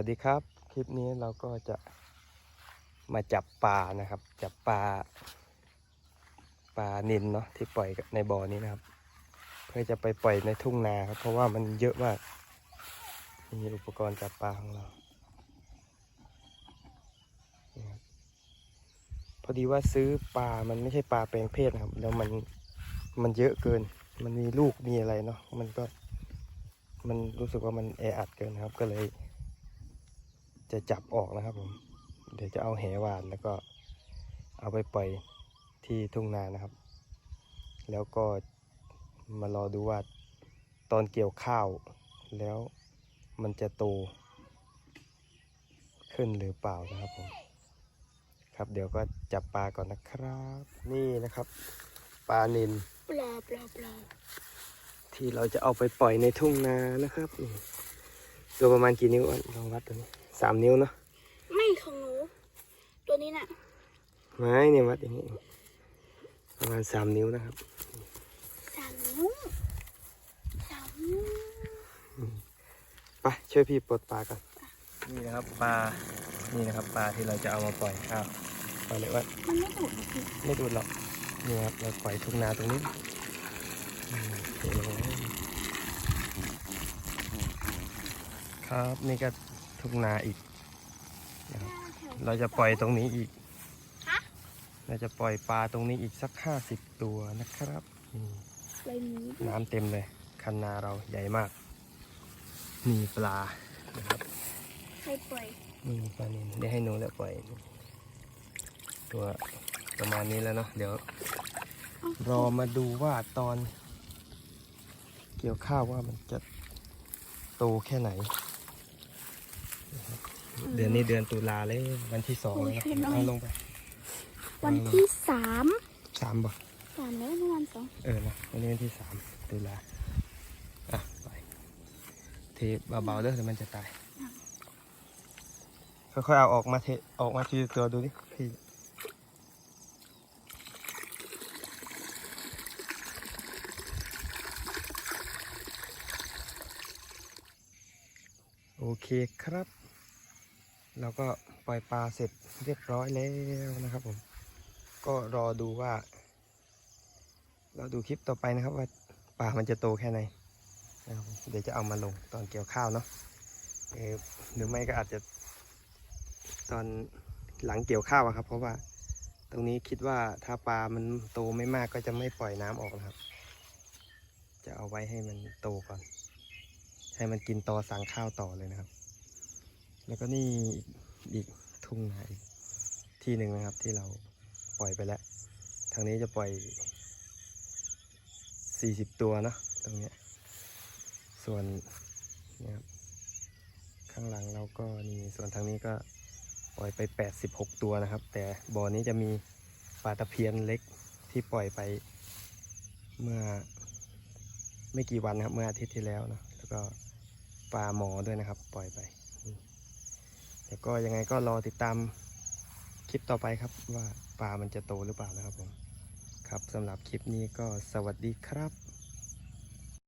วัสดีครับ คลิปนี้เราก็จะมาจับปลานะครับ จับปลาปลานินเนาะที่ปล่อยในบ่อนี้นะครับ เพื่อจะไปปล่อยในทุ่งนาครับ เพราะว่ามันเยอะมากนี่อุปกรณ์จับปลาของเรา พอดีว่าซื้อปลา มันไม่ใช่ปลาแปลงเพศนะครับ แล้วมันมันเยอะเกิน มันมีลูกมีอะไรเนาะมันก็มันรู้สึกว่ามันแออัดเกินนะครับก็เลย จะจับออกนะครับผม เดี๋ยวจะเอาแหหวานแล้วก็เอาไปปล่อยที่ทุ่งนานะครับ แล้วก็มารอดูว่าตอนเกี่ยวข้าว แล้วมันจะโต ขึ้นหรือเปล่านะครับผม ครับเดี๋ยวก็จับปลาก่อนนะครับ นี่นะครับ ปลานินปลาปลาปลาที่เราจะเอาไปปล่อยในทุ่งนานะครับ ตัวประมาณกี่นิ้วลองวัดดูนี่ สามนิ้วเนาะไม่ของหนู ตัวนี้น่ะ ไม้เนี่ยวัดอย่างนี้ประมาณสามนิ้วนะครับสามนิ้วสามนิ้วไปช่วยพี่ปลดปลาก่อนนี่นะครับปลา นี่นะครับปลาที่เราจะเอามาปล่อยอ้าวปล่อยเลยว่ามันไม่ดุนะพี่ไม่ดูดหรอกนี่ครับเราปล่อยทุ่งนาตรงนี้อืมโอ้โหครับนี่ก็ ทุ่งนาอีกนะครับเราจะปล่อยตรงนี้อีกฮะเราจะปล่อยปลาตรงนี้อีกสักห้าสิบตัวนะครับนี่อะไรนี้น้ำเต็มเลย คันนาเราใหญ่มาก มีปลานะครับใครปล่อยนี่ปลานินได้ให้หนูแล้วปล่อย ตัวประมาณนี้แล้วเนาะ เดี๋ยว รอมาดูว่าตอน เกี่ยวข้าวว่ามันจะโตแค่ไหนนะครับ เดือนนี้เดือนตุลาเลยวันที่สองแล้วนะเอาลงไปวันที่สามสามบ่สามแล้วเมื่อวันสองเออนะวันนี้วันที่สามตุลาอะไปเทเบาๆเด้อเดี๋ยวมันจะตายค่อยๆเอาออกมาเทออกมาทีละตัวดูดิพี่โอเคครับ เราก็ปล่อยปลาเสร็จเรียบร้อยแล้วนะครับผม ก็รอดูว่า เราดูคลิปต่อไปนะครับว่าปลามันจะโตแค่ไหนนะครับเดี๋ยวจะเอามาลงตอนเกี่ยวข้าวเนาะเออหรือไม่ก็อาจจะ ตอนหลังเกี่ยวข้าวอะครับ เพราะว่าตรงนี้คิดว่าถ้าปลามันโตไม่มากก็จะไม่ปล่อยน้ำออกนะครับ จะเอาไว้ให้มันโตก่อน ให้มันกินต่อสังข้าวต่อเลยนะครับ แล้วก็นี่อีกทุ่งนาอีกที่หนึ่งนะครับที่เราปล่อยไปแล้ว ทางนี้จะปล่อย 40 ตัวนะตรงนี้ส่วนเนี่ยครับข้างหลังเราก็นี่ส่วนทางนี้ก็ปล่อยไป 86 ตัวนะครับ แต่บ่อนี้จะมีปลาตะเพียนเล็กที่ปล่อยไปเมื่อไม่กี่วันนะครับ เมื่ออาทิตย์ที่แล้วนะแล้วก็ปลาหมอด้วยนะครับ ปล่อยไป นี่เดี๋ยวก็ยังไงก็รอติดตามคลิปต่อไปครับว่าปลามันจะโตหรือเปล่านะครับผม ครับสำหรับคลิปนี้ก็สวัสดีครับ